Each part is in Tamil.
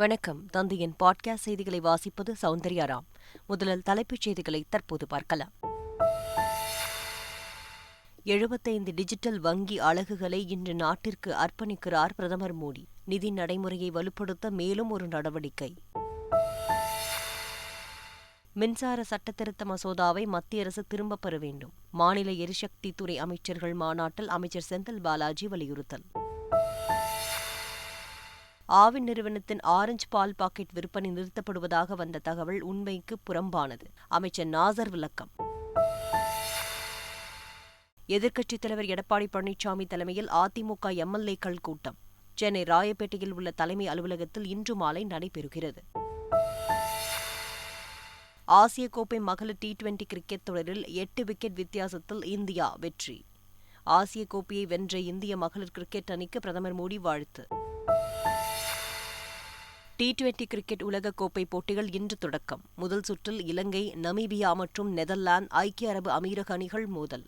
வணக்கம். தந்தையின் பாட்காஸ்ட் செய்திகளை வாசிப்பது சௌந்தர்யாராம் முதலில் தலைப்புச் செய்திகளை தற்போது பார்க்கலாம். எழுபத்தைந்து டிஜிட்டல் வங்கி அலகுகளை இன்று நாட்டிற்கு அர்ப்பணிக்கிறார் பிரதமர் மோடி. நிதி நடைமுறையை வலுப்படுத்த மேலும் ஒரு நடவடிக்கை. மின்சார சட்டத்திருத்த மசோதாவை மத்திய அரசு திரும்பப் பெற வேண்டும். மாநில எரிசக்தி துறை அமைச்சர்கள் மாநாட்டில் அமைச்சர் செந்தில் பாலாஜி வலியுறுத்தல். ஆவின் நிறுவனத்தின் ஆரஞ்சு பால் பாக்கெட் விற்பனை நிறுத்தப்படுவதாக வந்த தகவல் உண்மைக்கு புறம்பானது. அமைச்சர் நாசர் விளக்கம். எதிர்க்கட்சித் தலைவர் எடப்பாடி பழனிசாமி தலைமையில் அதிமுக எம்எல்ஏக்கள் கூட்டம். சென்னை ராயப்பேட்டையில் உள்ள தலைமை அலுவலகத்தில் இன்று மாலை நடைபெறுகிறது. ஆசிய கோப்பை மகளிர் டி டுவெண்டி கிரிக்கெட் தொடரில் எட்டு விக்கெட் வித்தியாசத்தில் இந்தியா வெற்றி. ஆசிய கோப்பையை வென்ற இந்திய மகளிர் கிரிக்கெட் அணிக்கு பிரதமர் மோடி வாழ்த்து. டி டுவெண்டி கிரிக்கெட் உலகக்கோப்பை போட்டிகள் இன்று தொடக்கம். முதல் சுற்றில் இலங்கை நமீபியா மற்றும் நெதர்லாந்து ஐக்கிய அரபு அமீரக அணிகள் மோதல்.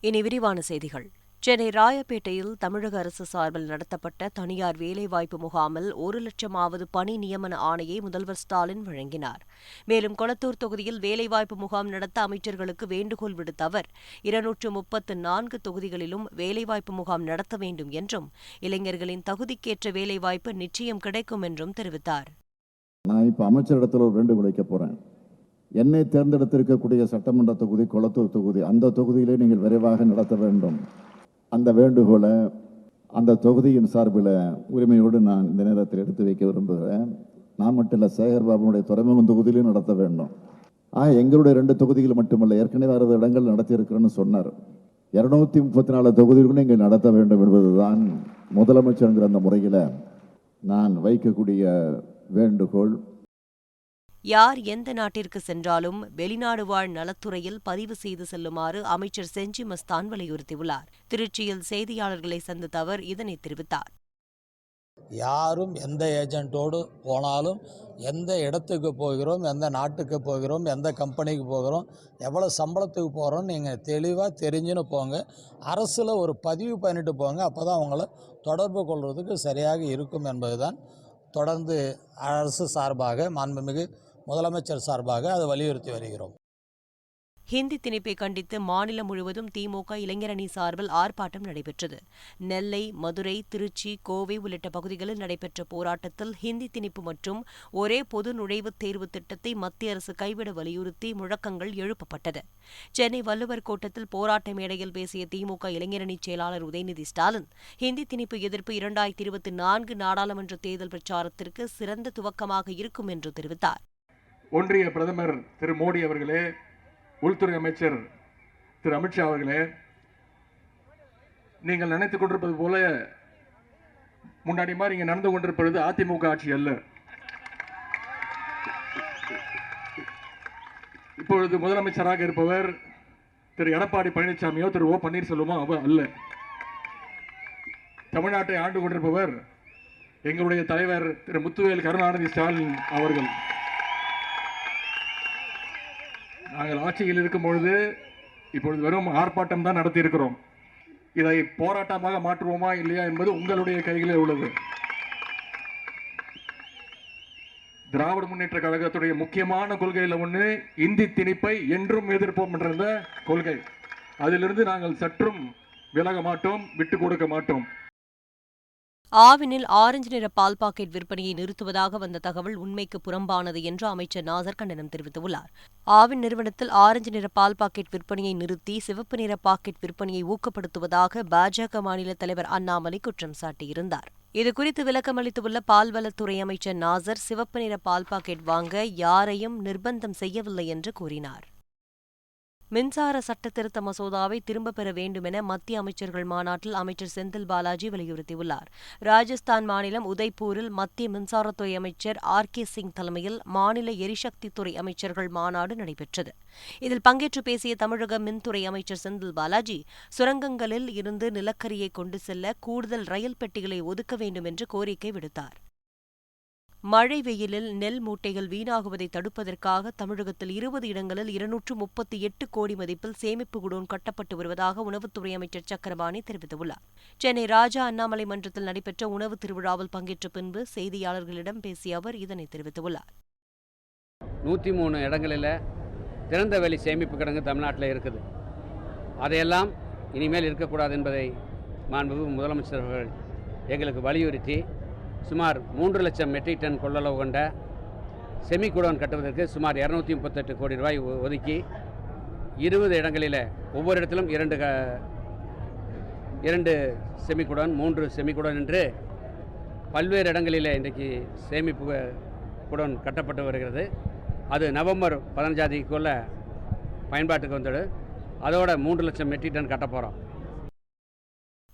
இனி விரிவான செய்திகள். சென்னை ராயப்பேட்டையில் தமிழக அரசு சார்பில் நடத்தப்பட்ட தனியார் வேலைவாய்ப்பு முகாமில் ஒரு லட்சமாவது பணி நியமன ஆணையை முதல்வர் ஸ்டாலின் வழங்கினார். மேலும் கொளத்தூர் தொகுதியில் வேலைவாய்ப்பு முகாம் நடத்த அமைச்சர்களுக்கு வேண்டுகோள் விடுத்த அவர் இருநூற்று முப்பத்து நான்கு தொகுதிகளிலும் வேலைவாய்ப்பு முகாம் நடத்த வேண்டும் என்றும் இளைஞர்களின் தகுதிக்கேற்ற வேலைவாய்ப்பு நிச்சயம் கிடைக்கும் என்றும் தெரிவித்தார். நான் இப்போ அமைச்சரிடத்தில் ஒரு வேண்டுகோள் வைக்க போகிறேன் என்னை தேர்ந்தெடுத்திருக்கக்கூடிய சட்டமன்ற தொகுதி கொளத்தூர் தொகுதி அந்த தொகுதியிலே நீங்கள் விரைவாக நடத்த வேண்டும். அந்த வேண்டுகோளை அந்த தொகுதியின் சார்பில் உரிமையோடு நான் இந்த நேரத்தில் எடுத்து வைக்க விரும்புகிறேன். நான் மட்டும் இல்லை சேகர்பாபுனுடைய துறைமுகம் தொகுதியிலும் நடத்த வேண்டும். ஆக எங்களுடைய ரெண்டு தொகுதிகள் மட்டுமல்ல ஏற்கனவே அறுபது இடங்கள் நடத்தியிருக்கிறேன்னு சொன்னார். இரநூத்தி முப்பத்தி நாலு தொகுதிகளும் இங்கே நடத்த வேண்டும் என்பதுதான் முதலமைச்சருங்கிற அந்த முறையில் நான் வைக்கக்கூடிய வேண்டுகோள். யார் எந்த நாட்டிற்கு சென்றாலும் வெளிநாடு வாழ் நலத்துறையில் பதிவு செய்து செல்லுமாறு அமைச்சர் செஞ்சி மஸ்தான் வலியுறுத்தியுள்ளார். திருச்சியில் செய்தியாளர்களை சந்தித்த அவர் இதனை தெரிவித்தார். யாரும் எந்த ஏஜென்ட்டோடு போனாலும் எந்த இடத்துக்கு போகிறோம் எந்த நாட்டுக்கு போகிறோம் எந்த கம்பெனிக்கு போகிறோம் எவ்வளோ சம்பளத்துக்கு போகிறோம் நீங்கள் தெளிவாக தெரிஞ்சுன்னு போங்க. அரசில் ஒரு பதிவு பண்ணிட்டு போங்க அப்போ தான் அவங்கள தொடர்பு கொள்வதுக்கு சரியாக இருக்கும் என்பது தான் தொடர்ந்து அரசு சார்பாக மாண்புமிகு முதலமைச்சர் சார்பாக அதை வலியுறுத்தி வருகிறோம். ஹிந்தி திணிப்பை கண்டித்து மாநிலம் முழுவதும் திமுக இளைஞரணி சார்பில் ஆர்ப்பாட்டம் நடைபெற்றது. நெல்லை மதுரை திருச்சி கோவை உள்ளிட்ட பகுதிகளில் நடைபெற்ற போராட்டத்தில் ஹிந்தி திணிப்பு மற்றும் ஒரே பொது நுழைவுத் தேர்வு திட்டத்தை மத்திய அரசு கைவிட வலியுறுத்தி முழக்கங்கள் எழுப்பப்பட்டது. சென்னை வள்ளுவர் கோட்டத்தில் போராட்ட மேடையில் பேசிய திமுக இளைஞரணி செயலாளர் உதயநிதி ஸ்டாலின் ஹிந்தி திணிப்பு எதிர்ப்பு இரண்டாயிரத்தி இருபத்தி நான்கு நாடாளுமன்ற தேர்தல் பிரச்சாரத்திற்கு சிறந்த துவக்கமாக இருக்கும் என்று தெரிவித்தார். ஒன்றிய பிரதமர் திரு மோடி அவர்களே உள்துறை அமைச்சர் திரு அமித்ஷா அவர்களே நீங்கள் நினைத்துக் கொண்டிருப்பது போல முன்னாடி மாதிரி இங்கே நடந்து கொண்டிருப்பது அதிமுக ஆட்சி அல்ல. இப்பொழுது முதலமைச்சராக இருப்பவர் திரு எடப்பாடி பழனிசாமியோ திரு ஓ பன்னீர்செல்வமோ அவ அல்ல. தமிழ்நாட்டை ஆண்டு கொண்டிருப்பவர் எங்களுடைய தலைவர் திரு முத்துவேல் கருணாநிதி ஸ்டாலின் அவர்கள். நாங்கள் ஆட்சியில் இருக்கும் பொழுது இப்பொழுது வெறும் ஆர்ப்பாட்டம் தான் நடத்தி இருக்கிறோம் இதை போராட்டமாக மாற்றுவோமா இல்லையா என்பது உங்களுடைய கைகளில் உள்ளது. திராவிட முன்னேற்ற கழகத்துடைய முக்கியமான கொள்கையில் ஒன்று இந்தி திணிப்பை என்றும் எதிர்ப்போம் என்ற கொள்கை. அதிலிருந்து நாங்கள் சற்றும் விலக மாட்டோம் விட்டு கொடுக்க மாட்டோம். ஆவினில் ஆரஞ்சு நிற பால் பாக்கெட் விற்பனையை நிறுத்துவதாக வந்த தகவல் உண்மைக்கு புறம்பானது என்று அமைச்சர் நாசர் கண்டனம் தெரிவித்துள்ளார். ஆவின் நிறுவனத்தில் ஆரஞ்சு நிற பால் பாக்கெட் விற்பனையை நிறுத்தி சிவப்பு நிற பாக்கெட் விற்பனையை ஊக்கப்படுத்துவதாக பாஜக மாநில தலைவர் அண்ணாமலை குற்றம் சாட்டியிருந்தார். இதுகுறித்து விளக்கமளித்துள்ள பால்வளத்துறை அமைச்சர் நாசர் சிவப்பு நிற பால் பாக்கெட் வாங்க யாரையும் நிர்பந்தம் செய்யவில்லை என்று கூறினார். மின்சார சட்ட திருத்த மசோதாவை திரும்பப் பெற வேண்டுமென மத்திய அமைச்சர்கள் மாநாட்டில் அமைச்சர் செந்தில் பாலாஜி வலியுறுத்தியுள்ளார். ராஜஸ்தான் மாநிலம் உதய்பூரில் மத்திய மின்சாரத்துறை அமைச்சர் ஆர் கே சிங் தலைமையில் மாநில எரிசக்தித்துறை அமைச்சர்கள் மாநாடு நடைபெற்றது. இதில் பங்கேற்று பேசிய தமிழக மின்துறை அமைச்சர் செந்தில் பாலாஜி சுரங்கங்களில் இருந்து நிலக்கரியை கொண்டு செல்ல கூடுதல் ரயில் பெட்டிகளை ஒதுக்க வேண்டும் என்று கோரிக்கை விடுத்தார். மழை வெயிலில் நெல் மூட்டைகள் வீணாகுவதை தடுப்பதற்காக தமிழகத்தில் இருபது இடங்களில் இருநூற்று முப்பத்தி எட்டு கோடி மதிப்பில் சேமிப்பு குடோன் கட்டப்பட்டு வருவதாக உணவுத்துறை அமைச்சர் சக்கரபாணி தெரிவித்துள்ளார். சென்னை ராஜா அண்ணாமலை மன்றத்தில் நடைபெற்ற உணவு திருவிழாவில் பங்கேற்ற பின்பு செய்தியாளர்களிடம் பேசிய அவர் இதனை தெரிவித்துள்ளார். நூற்றி மூணு இடங்களில் திறந்த வெளி சேமிப்பு கிடங்கு தமிழ்நாட்டில் இருக்குது. அதையெல்லாம் இனிமேல் இருக்கக்கூடாது என்பதை மாண்புமிகு முதலமைச்சர் எங்களுக்கு வலியுறுத்தி சுமார் மூன்று லட்சம் மெட்ரிக் டன் கொள்ளளவு கொண்ட செமிகுடோன் கட்டுவதற்கு சுமார் இரநூத்தி முப்பத்தெட்டு கோடி ரூபாய் ஒதுக்கி இருபது இடங்களில் ஒவ்வொரு இடத்திலும் இரண்டு க இரண்டு செமிக்குடன் மூன்று செமிக்குடன் என்று பல்வேறு இடங்களில் இன்றைக்கு சேமிப்பு குடோன் கட்டப்பட்டு வருகிறது. அது நவம்பர் பதினஞ்சாம் தேதிக்குள்ள பயன்பாட்டுக்கு வந்துடு. அதோட மூன்று லட்சம் மெட்ரிக் டன் கட்ட போகிறோம்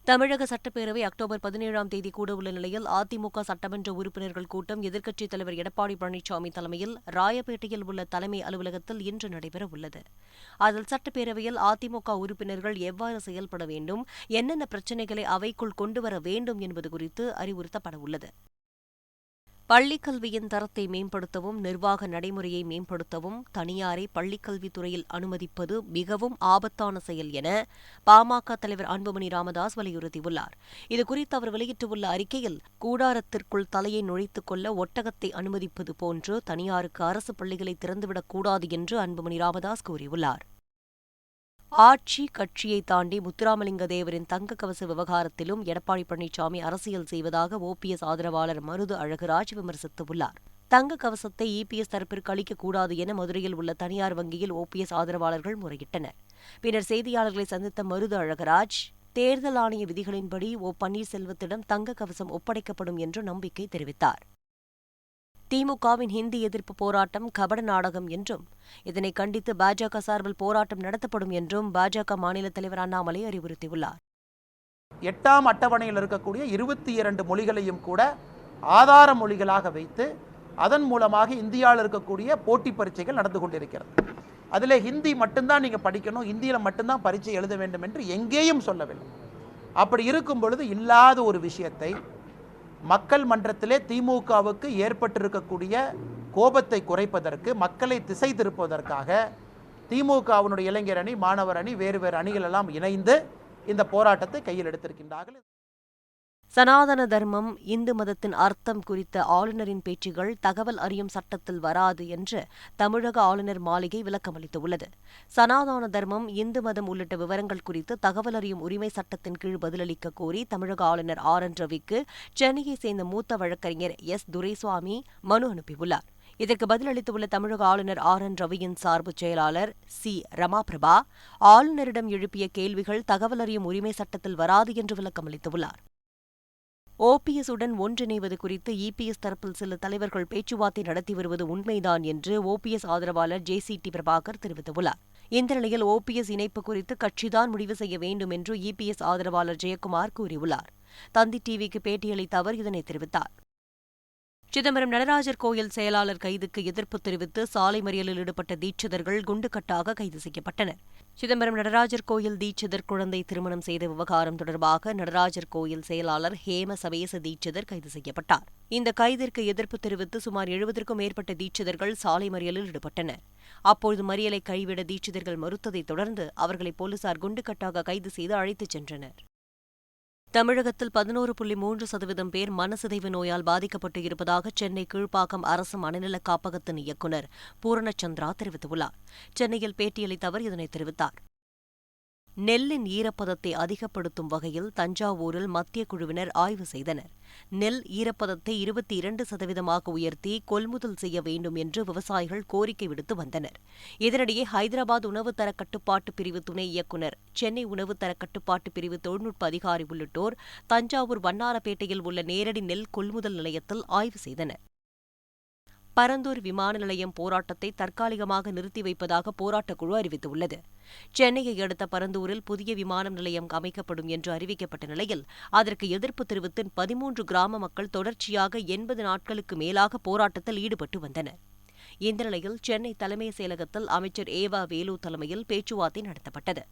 தமிழக சட்டப்பேரவை அக்டோபர் பதினேழாம் தேதி கூடவுள்ள நிலையில் அதிமுக சட்டமன்ற உறுப்பினர்கள் கூட்டம் எதிர்க்கட்சித் தலைவர் எடப்பாடி பழனிசாமி தலைமையில் ராயப்பேட்டையில் உள்ள தலைமை அலுவலகத்தில் இன்று நடைபெறவுள்ளது. அதில் சட்டப்பேரவையில் அதிமுக உறுப்பினர்கள் எவ்வாறு செயல்பட வேண்டும் என்னென்ன பிரச்சினைகளை அவைக்குள் கொண்டுவர வேண்டும் என்பது குறித்து அறிவுறுத்தப்படவுள்ளது. பள்ளிக் கல்வியின் தரத்தை மேம்படுத்தவும் நிர்வாக நடைமுறையை மேம்படுத்தவும் தனியாரை பள்ளிக்கல்வித்துறையில் அனுமதிப்பது மிகவும் ஆபத்தான செயல் என பாமக தலைவர் அன்புமணி ராமதாஸ் வலியுறுத்தியுள்ளார். இதுகுறித்து அவர் வெளியிட்டுள்ள அறிக்கையில் கூடாரத்திற்குள் தலையை நுழைத்துக் கொள்ள ஒட்டகத்தை அனுமதிப்பது போன்று தனியாருக்கு அரசு பள்ளிகளை திறந்துவிடக்கூடாது என்று அன்புமணி ராமதாஸ் கூறியுள்ளார். ஆட்சி கட்சியை தாண்டி முத்துராமலிங்க தேவரின் தங்க கவச விவகாரத்திலும் எடப்பாடி பழனிசாமி அரசியல் செய்வதாக ஓபிஎஸ் ஆதரவாளர் மருது அழகுராஜ் விமர்சித்துள்ளார். தங்க கவசத்தை இபிஎஸ் தரப்பிற்கு அளிக்கக்கூடாது என மதுரையில் உள்ள தனியார் வங்கியில் ஓபிஎஸ் ஆதரவாளர்கள் முறையிட்டனர். பின்னர் செய்தியாளர்களை சந்தித்த மருது அழகராஜ் தேர்தல் ஆணைய விதிகளின்படி ஓ பன்னீர்செல்வத்திடம் தங்க கவசம் ஒப்படைக்கப்படும் என்று நம்பிக்கை தெரிவித்தார். திமுகவின் ஹிந்தி எதிர்ப்பு போராட்டம் கபட நாடகம் என்றும் இதனை கண்டித்து பாஜக சார்பில் போராட்டம் நடத்தப்படும் என்றும் பாஜக மாநில தலைவர் அண்ணாமலை அறிவுறுத்தியுள்ளார். எட்டாம் அட்டவணையில் இருக்கக்கூடிய இருபத்தி இரண்டு மொழிகளையும் கூட ஆதார மொழிகளாக வைத்து அதன் மூலமாக இந்தியாவில் இருக்கக்கூடிய போட்டி பரீட்சைகள் நடந்து கொண்டிருக்கிறது. அதில் ஹிந்தி மட்டும்தான் நீங்கள் படிக்கணும் ஹிந்தியில் மட்டும்தான் பரீட்சை எழுத வேண்டும் என்று எங்கேயும் சொல்லவில்லை. அப்படி இருக்கும் பொழுது இல்லாத ஒரு விஷயத்தை மக்கள் மன்றத்திலே திமுகவுக்கு ஏற்பட்டிருக்கக்கூடிய கோபத்தை குறைப்பதற்கு மக்களை திசை திருப்பதற்காக திமுகவினுடைய இளைஞர் அணி மாணவர் அணி வேறு வேறு அணிகள் எல்லாம் இணைந்து இந்த போராட்டத்தை கையில் எடுத்திருக்கின்றார்கள். சனாதன தர்மம் இந்து மதத்தின் அர்த்தம் குறித்த ஆளுநரின் பேச்சுகள் தகவல் அறியும் சட்டத்தில் வராது என்று தமிழக ஆளுநர் மாளிகை விளக்கமளித்துள்ளது. சனாதன தர்மம் இந்து மதம் உள்ளிட்ட விவரங்கள் குறித்து தகவல் அறியும் உரிமை சட்டத்தின் கீழ் பதிலளிக்க கோரி தமிழக ஆளுநர் ஆர். என். ரவிக்கு சென்னையைச் சேர்ந்த மூத்த வழக்கறிஞர் எஸ். துரைசுவாமி மனு அனுப்பியுள்ளார். இதற்கு பதிலளித்துள்ள தமிழக ஆளுநர் ஆர். என். ரவியின் சார்பு செயலாளர் சி. ரமாபிரபா ஆளுநரிடம் எழுப்பிய கேள்விகள் தகவல் அறியும் உரிமை சட்டத்தில் வராது என்று விளக்கமளித்துள்ளார். ஓபிஎஸ் உடன் ஒன்றிணைவது குறித்து இபிஎஸ் தரப்பில் சில தலைவர்கள் பேச்சுவார்த்தை நடத்தி வருவது உண்மைதான் என்று ஓபிஎஸ் ஆதரவாளர் ஜே சி டி பிரபாகர் தெரிவித்துள்ளார். இந்த நிலையில் ஓபிஎஸ் இணைப்பு குறித்து கட்சிதான் முடிவு செய்ய வேண்டும் என்று இபிஎஸ் ஆதரவாளர் ஜெயக்குமார் கூறியுள்ளார். தந்தி டிவிக்கு பேட்டியளித்த அவர் இதனை தெரிவித்தார். சிதம்பரம் நடராஜர் கோயில் செயலாளர் கைதுக்கு எதிர்ப்பு தெரிவித்து சாலை மறியலில் ஈடுபட்ட தீட்சிதர்கள் குண்டுக்கட்டாக கைது செய்யப்பட்டனர். சிதம்பரம் நடராஜர் கோயில் தீட்சிதர் குழந்தை திருமணம் செய்த விவகாரம் தொடர்பாக நடராஜர் கோயில் செயலாளர் ஹேம சவேச தீட்சிதர் கைது செய்யப்பட்டார். இந்த கைதிற்கு எதிர்ப்பு தெரிவித்து சுமார் எழுபதற்கும் மேற்பட்ட தீட்சிதர்கள் சாலை மறியலில் ஈடுபட்டனர். அப்பொழுது மறியலை கைவிட தீட்சிதர்கள் மறுத்ததைத் தொடர்ந்து அவர்களை போலீசார் குண்டுக்கட்டாக கைது செய்து அழைத்துச் சென்றனர். தமிழகத்தில் பதினோரு புள்ளி மூன்று சதவீதம் பேர் மனசிதைவு நோயால் பாதிக்கப்பட்டு இருப்பதாக சென்னை கீழ்ப்பாக்கம் அரசு மனநல காப்பகத்தின் இயக்குநர் பூரணச்சந்திரா தெரிவித்துள்ளார். சென்னையில் பேட்டியளித்த அவர் இதனை தெரிவித்தார். நெல்லின் ஈரப்பதத்தை அதிகப்படுத்தும் வகையில் தஞ்சாவூரில் மத்திய குழுவினர் ஆய்வு செய்தனர். நெல் ஈரப்பதத்தை இருபத்தி இரண்டு சதவீதமாக உயர்த்தி கொள்முதல் செய்ய வேண்டும் என்று விவசாயிகள் கோரிக்கை விடுத்து வந்தனர். இதனிடையே ஹைதராபாத் உணவுத்தர கட்டுப்பாட்டு பிரிவு துணை இயக்குநர் சென்னை உணவுத்தர கட்டுப்பாட்டு பிரிவு தொழில்நுட்ப அதிகாரி உள்ளிட்டோர் தஞ்சாவூர் வண்ணாரப்பேட்டையில் உள்ள நேரடி நெல் கொள்முதல் நிலையத்தில் ஆய்வு செய்தனர். பரந்தூர் விமான நிலையம் போராட்டத்தை தற்காலிகமாக நிறுத்தி வைப்பதாக போராட்டக் குழு அறிவித்துள்ளது. சென்னையை அடுத்த பரந்தூரில் புதிய விமான நிலையம் அமைக்கப்படும் என்று அறிவிக்கப்பட்ட நிலையில் அதற்கு எதிர்ப்பு தெரிவித்து பதிமூன்று கிராம மக்கள் தொடர்ச்சியாக எண்பது நாட்களுக்கு மேலாக போராட்டத்தில் ஈடுபட்டு வந்தனர். இந்த நிலையில் சென்னை தலைமை செயலகத்தில் அமைச்சர் ஏவா வேலு தலைமையில் பேச்சுவார்த்தை நடத்தப்பட்டது.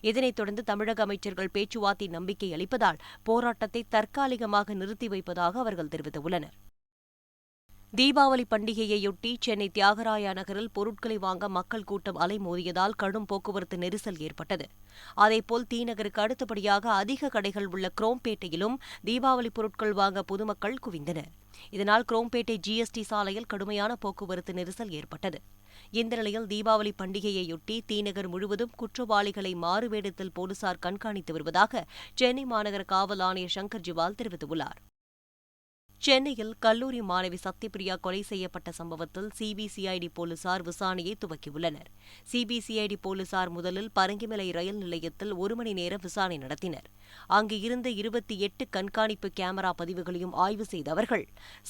இதனைத் தொடர்ந்து தமிழக அமைச்சர்கள் பேச்சுவார்த்தை நம்பிக்கை அளிப்பதால் போராட்டத்தை தற்காலிகமாக நிறுத்தி வைப்பதாக அவர்கள் தெரிவித்துள்ளனர். தீபாவளி பண்டிகையையொட்டி சென்னை தியாகராயா நகரில் பொருட்களை வாங்க மக்கள் கூட்டம் அலைமோதியதால் கடும் போக்குவரத்து நெரிசல் ஏற்பட்டது. அதேபோல் தீநகருக்கு அடுத்தபடியாக அதிக கடைகள் உள்ள குரோம்பேட்டையிலும் தீபாவளி பொருட்கள் வாங்க பொதுமக்கள் குவிந்தனர். இதனால் குரோம்பேட்டை ஜிஎஸ்டி சாலையில் கடுமையான போக்குவரத்து நெரிசல் ஏற்பட்டது. இந்த நிலையில் தீபாவளி பண்டிகையையொட்டி தீநகர் முழுவதும் குற்றவாளிகளை மாறுவேடத்தில் போலீசார் கண்காணித்து வருவதாக சென்னை மாநகர காவல் ஆணையர் சங்கர் ஜிவால் தெரிவித்துள்ளார். சென்னையில் கல்லூரி மாணவி சத்யபிரியா கொலை செய்யப்பட்ட சம்பவத்தில் சிபிசிஐடி போலீசார் விசாரணையை துவக்கியுள்ளனர். சிபிசிஐடி போலீசார் முதலில் பரங்கிமலை ரயில் நிலையத்தில் ஒரு மணி நேரம் விசாரணை நடத்தினர். அங்கு இருந்த இருபத்தி எட்டு கண்காணிப்பு கேமரா பதிவுகளையும் ஆய்வு செய்த அவர்கள்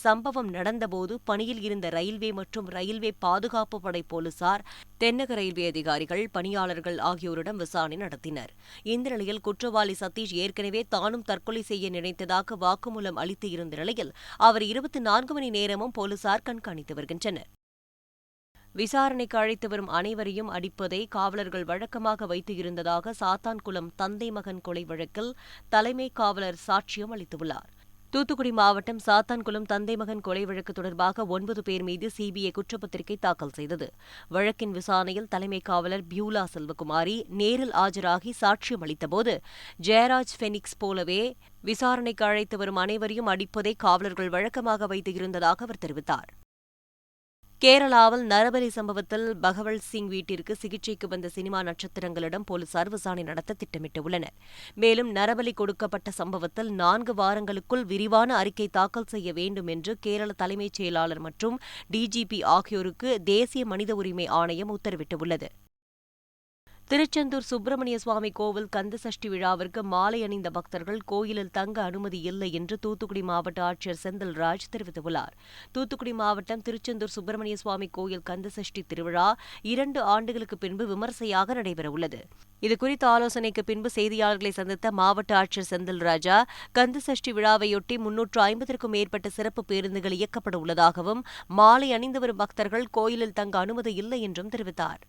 சம்பவம் நடந்தபோது பணியில் இருந்த ரயில்வே மற்றும் ரயில்வே பாதுகாப்பு படை போலீசார் தென்னக ரயில்வே அதிகாரிகள் பணியாளர்கள் ஆகியோரிடம் விசாரணை நடத்தினர். இந்த நிலையில் குற்றவாளி சதீஷ் ஏற்கனவே தானும் தற்கொலை செய்ய நினைத்ததாக வாக்குமூலம் அளித்து இருந்த நிலையில் அவர் இருபத்தி நான்கு மணி நேரமும் போலீசார் கண்காணித்து வருகின்றனர். விசாரணைக்கு அழைத்து வரும் அனைவரையும் அடிப்பதை காவலர்கள் வழக்கமாக வைத்து இருந்ததாக சாத்தான்குளம் தந்தை மகன் கொலை வழக்கில் தலைமை காவலர் சாட்சியம் அளித்துள்ளார். தூத்துக்குடி மாவட்டம் சாத்தான்குளம் தந்தை மகன் கொலை வழக்கு தொடர்பாக ஒன்பது பேர் மீது சிபிஐ குற்றப்பத்திரிகை தாக்கல் செய்தது. வழக்கின் விசாரணையில் தலைமை காவலர் பியூலா செல்வகுமாரி நேரில் ஆஜராகி சாட்சியம் அளித்தபோது ஜெயராஜ் ஃபெனிக்ஸ் போலவே விசாரணைக்கு அழைத்து வரும் அனைவரையும் அடிப்பதை காவலர்கள் வழக்கமாக வைத்து இருந்ததாக அவர் தெரிவித்தார். கேரளாவில் நரபலி சம்பவத்தில் பகவல் சிங் வீட்டிற்கு சிகிச்சைக்கு வந்த சினிமா நட்சத்திரங்களிடம் போலீசார் விசாரணை நடத்த திட்டமிட்டுள்ளனர். மேலும் நரபலி கொடுக்கப்பட்ட சம்பவத்தில் நான்கு வாரங்களுக்குள் விரிவான அறிக்கை தாக்கல் செய்ய வேண்டும் என்று கேரள தலைமைச் செயலாளர் மற்றும் டிஜிபி ஆகியோருக்கு தேசிய மனித உரிமை ஆணையம் உத்தரவிட்டுள்ளது. திருச்செந்தூர் சுப்பிரமணிய சுவாமி கோவில் கந்தசஷ்டி விழாவிற்கு மாலை அணிந்த பக்தர்கள் கோயிலில் தங்க அனுமதி இல்லை என்று தூத்துக்குடி மாவட்ட ஆட்சியர் செந்தில்ராஜ் தெரிவித்துள்ளார். தூத்துக்குடி மாவட்டம் திருச்செந்தூர் சுப்பிரமணிய சுவாமி கோயில் கந்தசஷ்டி திருவிழா இரண்டு ஆண்டுகளுக்கு பின்பு விமர்சையாக நடைபெறவுள்ளது. இதுகுறித்த ஆலோசனைக்கு பின்பு செய்தியாளர்களை சந்தித்த மாவட்ட ஆட்சியர் செந்தில்ராஜா கந்தசஷ்டி விழாவையொட்டி முன்னூற்று ஐம்பதற்கும் மேற்பட்ட சிறப்பு பேருந்துகள் இயக்கப்பட உள்ளதாகவும் மாலை அணிந்து வரும் பக்தர்கள் கோயிலில் தங்க அனுமதி இல்லை என்றும் தெரிவித்தார்.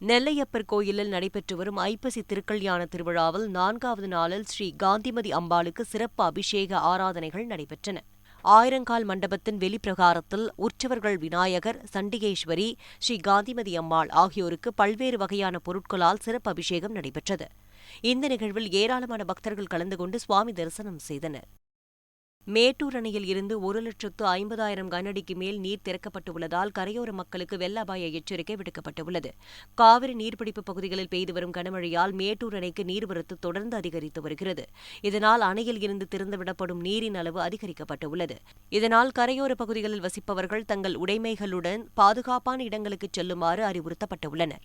நெல்லையப்பர் கோயிலில் நடைபெற்று வரும் ஐப்பசி திருக்கல்யாண திருவிழாவில் நான்காவது நாளில் ஸ்ரீ காந்திமதி அம்பாளுக்கு சிறப்பு அபிஷேக ஆராதனைகள் நடைபெற்றன. ஆயிரங்கால் மண்டபத்தின் வெளிப்பிரகாரத்தில் உற்சவர்கள் விநாயகர் சண்டிகேஸ்வரி ஸ்ரீ காந்திமதி அம்மாள் ஆகியோருக்கு பல்வேறு வகையான பொருட்களால் சிறப்பு அபிஷேகம் நடைபெற்றது. இந்த நிகழ்வில் ஏராளமான பக்தர்கள் கலந்து கொண்டு சுவாமி தரிசனம் செய்தனர். மேட்டூர் அணையில் இருந்து ஒரு லட்சத்து ஐம்பதாயிரம் கனஅடிக்கு மேல் நீர் திறக்கப்பட்டுள்ளதால் கரையோர மக்களுக்கு வெள்ள அபாய எச்சரிக்கை விடுக்கப்பட்டுள்ளது. காவிரி நீர்பிடிப்பு பகுதிகளில் பெய்து வரும் கனமழையால் மேட்டூர் அணைக்கு நீர்வரத்து தொடர்ந்து அதிகரித்து வருகிறது. இதனால் அணையில் இருந்து திறந்துவிடப்படும் நீரின் அளவு அதிகரிக்கப்பட்டுள்ளது. இதனால் கரையோர பகுதிகளில் வசிப்பவர்கள் தங்கள் உடைமைகளுடன் பாதுகாப்பான இடங்களுக்கு செல்லுமாறு அறிவுறுத்தப்பட்டுள்ளனர்.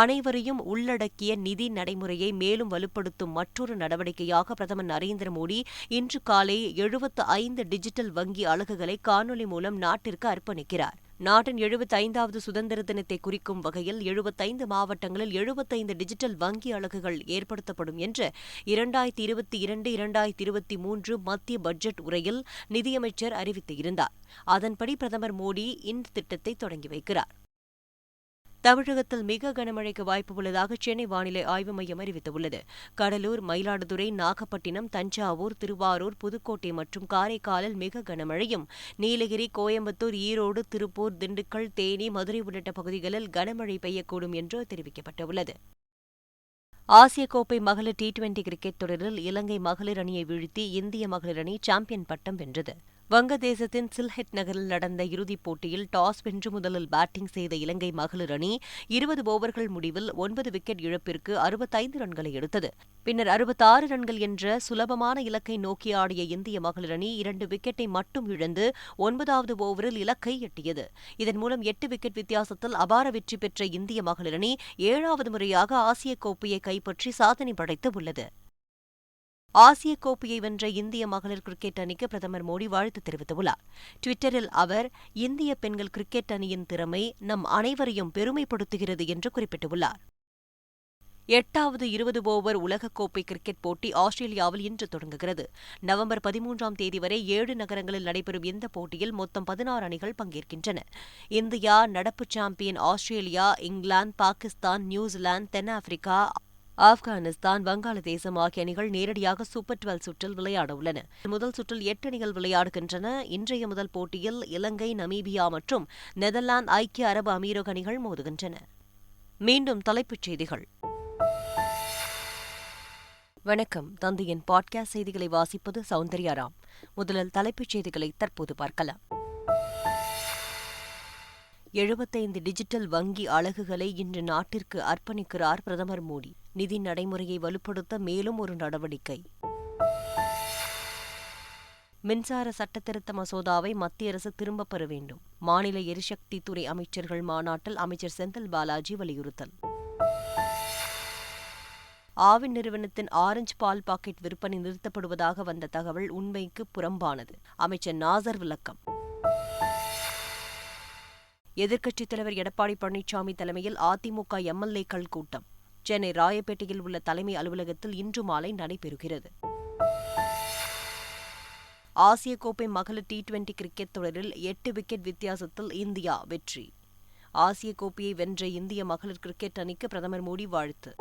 அனைவரையும் உள்ளடக்கிய நிதி நடைமுறையை மேலும் வலுப்படுத்தும் மற்றொரு நடவடிக்கையாக பிரதமர் நரேந்திர மோடி இன்று காலை எழுபத்து ஐந்து டிஜிட்டல் வங்கி அலகுகளை காணொலி மூலம் நாட்டிற்கு அர்ப்பணிக்கிறார். நாட்டின் எழுபத்தைந்தாவது சுதந்திர தினத்தை குறிக்கும் வகையில் எழுபத்தைந்து மாவட்டங்களில் எழுபத்தைந்து டிஜிட்டல் வங்கி அலகுகள் ஏற்படுத்தப்படும் என்று இரண்டாயிரத்தி இருபத்தி இரண்டு இரண்டாயிரத்தி இருபத்தி மூன்று மத்திய பட்ஜெட் உரையில் நிதியமைச்சர் அறிவித்திருந்தார் அதன்படி பிரதமர் மோடி இந்த திட்டத்தை தொடங்கி வைக்கிறார். தமிழகத்தில் மிக கனமழைக்கு வாய்ப்பு உள்ளதாக சென்னை வானிலை ஆய்வு மையம் அறிவித்துள்ளது. கடலூர் மயிலாடுதுறை நாகப்பட்டினம் தஞ்சாவூர் திருவாரூர் புதுக்கோட்டை மற்றும் காரைக்காலில் மிக கனமழையும். நீலகிரி கோயம்புத்தூர் ஈரோடு திருப்பூர் திண்டுக்கல் தேனி மதுரை உள்ளிட்ட பகுதிகளில் கனமழை பெய்யக்கூடும் என்று தெரிவிக்கப்பட்டுள்ளது. ஆசிய கோப்பை மகளிர் டி டுவெண்டி கிரிக்கெட் தொடரில் இலங்கை மகளிர் அணியை வீழ்த்தி இந்திய மகளிர் அணி சாம்பியன் பட்டம் வென்றது. வங்கதேசத்தின் சில்ஹெட் நகரில் நடந்த இறுதிப் போட்டியில் டாஸ் வென்று முதலில் பேட்டிங் செய்த இலங்கை மகளிர் அணி இருபது ஓவர்கள் முடிவில் ஒன்பது விக்கெட் இழப்பிற்கு அறுபத்தைந்து ரன்களை எடுத்தது. பின்னர் அறுபத்தாறு ரன்கள் என்ற சுலபமான இலக்கை நோக்கி ஆடிய இந்திய மகளிர் அணி இரண்டு விக்கெட்டை மட்டும் இழந்து ஒன்பதாவது ஓவரில் இலக்கை எட்டியது. இதன் மூலம் எட்டு விக்கெட் வித்தியாசத்தில் அபார வெற்றி பெற்ற இந்திய மகளிர் அணி ஏழாவது முறையாக ஆசிய கோப்பையை கைப்பற்றி சாதனை படைத்து உள்ளது. ஆசிய கோப்பையை வென்ற இந்திய மகளிர் கிரிக்கெட் அணிக்கு பிரதமர் மோடி வாழ்த்து தெரிவித்துள்ளார். டுவிட்டரில் அவர் இந்திய பெண்கள் கிரிக்கெட் அணியின் திறமை நம் அனைவரையும் பெருமைப்படுத்துகிறது என்று குறிப்பிட்டுள்ளார். எட்டாவது இருபது ஓவர் உலகக்கோப்பை கிரிக்கெட் போட்டி ஆஸ்திரேலியாவில் இன்று தொடங்குகிறது. நவம்பர் பதிமூன்றாம் தேதி வரை ஏழு நகரங்களில் நடைபெறும் இந்த போட்டியில் மொத்தம் பதினாறு அணிகள் பங்கேற்கின்றன. இந்தியா நடப்பு champion Australia England Pakistan New Zealand தென்னாப்பிரிக்கா ஆப்கானிஸ்தான் வங்காளதேசம் ஆகிய அணிகள் நேரடியாக சூப்பர் டுவெல் சுற்றில் விளையாட உள்ளன. முதல் சுற்றில் எட்டு அணிகள் விளையாடுகின்றன. இன்றைய முதல் போட்டியில் இலங்கை நமீபியா மற்றும் நெதர்லாந்து ஐக்கிய அரபு அமீரக அணிகள் மோதுகின்றன. மீண்டும் தலைப்புச் செய்திகள். வணக்கம். தந்தையின் பாட்காஸ்ட் செய்திகளை வாசிப்பது சௌந்தர்யாராம் முதலில் தலைப்புச் செய்திகளை தற்போது பார்க்கலாம். எழுபத்தைந்து டிஜிட்டல் வங்கி அலகுகளை இன்று நாட்டிற்கு அர்ப்பணிக்கிறார் பிரதமர் மோடி. நிதி நடைமுறையை வலுப்படுத்த மேலும் ஒரு நடவடிக்கை. மின்சார சட்டத்திருத்த மசோதாவை மத்திய அரசு திரும்பப் பெற வேண்டும். மாநில எரிசக்தி துறை அமைச்சர்கள் மாநாட்டில் அமைச்சர் செந்தில் பாலாஜி வலியுறுத்தல். ஆவின் நிறுவனத்தின் ஆரஞ்சு பால் பாக்கெட் விற்பனை நிறுத்தப்படுவதாக வந்த தகவல் உண்மைக்கு புறம்பானது. அமைச்சர் நாசர் விளக்கம். எதிர்க்கட்சித் தலைவர் எடப்பாடி பழனிசாமி தலைமையில் அதிமுக எம்எல்ஏக்கள் கூட்டம். சென்னை ராயப்பேட்டையில் உள்ள தலைமை அலுவலகத்தில் இன்று மாலை நடைபெறுகிறது. ஆசிய கோப்பை மகளிர் டி டுவெண்டி கிரிக்கெட் தொடரில் எட்டு விக்கெட் வித்தியாசத்தில் இந்தியா வெற்றி. ஆசிய கோப்பையை வென்ற இந்திய மகளிர் கிரிக்கெட் அணிக்கு பிரதமர் மோடி வாழ்த்து.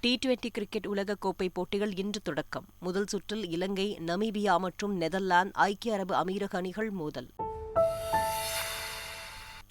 டி டுவெண்டி கிரிக்கெட் உலகக்கோப்பை போட்டிகள் இன்று தொடக்கம். முதல் சுற்றில் இலங்கை நமீபியா மற்றும் நெதர்லாந்து ஐக்கிய அரபு அமீரக அணிகள் மோதல்.